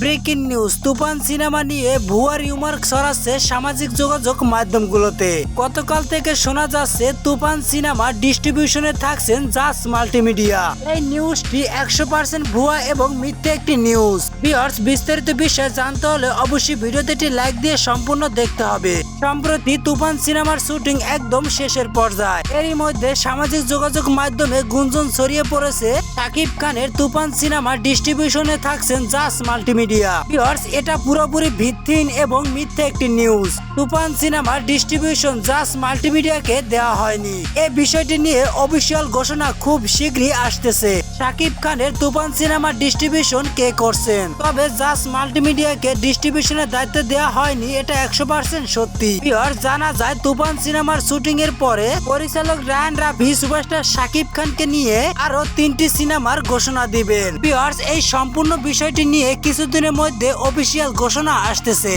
Breaking news, তুফান cinema নিয়ে ভুয়া rumour ছড়াচ্ছে সামাজিক যোগাযোগ মাধ্যমগুলোতে। গতকাল থেকে শোনা যাচ্ছে, তুফান সিনেমা ডিস্ট্রিবিউশনে থাকছেন জাস মাল্টিমিডিয়া। এই নিউজটি একশো পার্সেন্ট ভুয়া এবং মিথ্যে একটি নিউজ। ভিউয়ার্স, বিস্তারিত বিষয়ে জানতে হলে অবশ্যই ভিডিওতে লাইক দিয়ে সম্পূর্ণ দেখতে হবে। সম্প্রতি তুফান সিনেমার শুটিং একদম শেষের পর্যায়ে। এরই মধ্যে সামাজিক যোগাযোগ মাধ্যমে গুঞ্জন ছড়িয়ে পড়েছে শাকিব খানের তুফান সিনেমা ডিস্ট্রিবিউশনে থাকছেন জাস মাল্টিমিডিয়া। ভিউয়ার্স এটা পুরোপুরি ভিত্তিহীন এবং মিথ্যে একটি নিউজ তুফান সিনেমার ডিস্ট্রিবিউশন জাস মাল্টিমিডিয়াকে দেওয়া হয়নি। এই বিষয়টি নিয়ে অফিসিয়াল ঘোষণা খুব শীঘ্রই আসতেছে। শাকিব খানের তুফান সিনেমার ডিস্ট্রিবিউশন কে করছেন? তবে জাস মাল্টিমিডিয়াকে ডিস্ট্রিবিউশনের দায়িত্ব দেওয়া হয়নি, এটা একশো পার্সেন্ট সত্যি। ভিউয়ার্স জানা যায় তুফান সিনেমার শুটিং এর পরে পরিচালক রায়ান রাফি, সুপারস্টার শাকিব খানকে নিয়ে আরও তিনটি সিনেমার ঘোষণা দিবেন। ভিউয়ার্স এই সম্পূর্ণ বিষয়টি নিয়ে কিছুদিনের মধ্যে অফিসিয়াল ঘোষণা আসতেছে।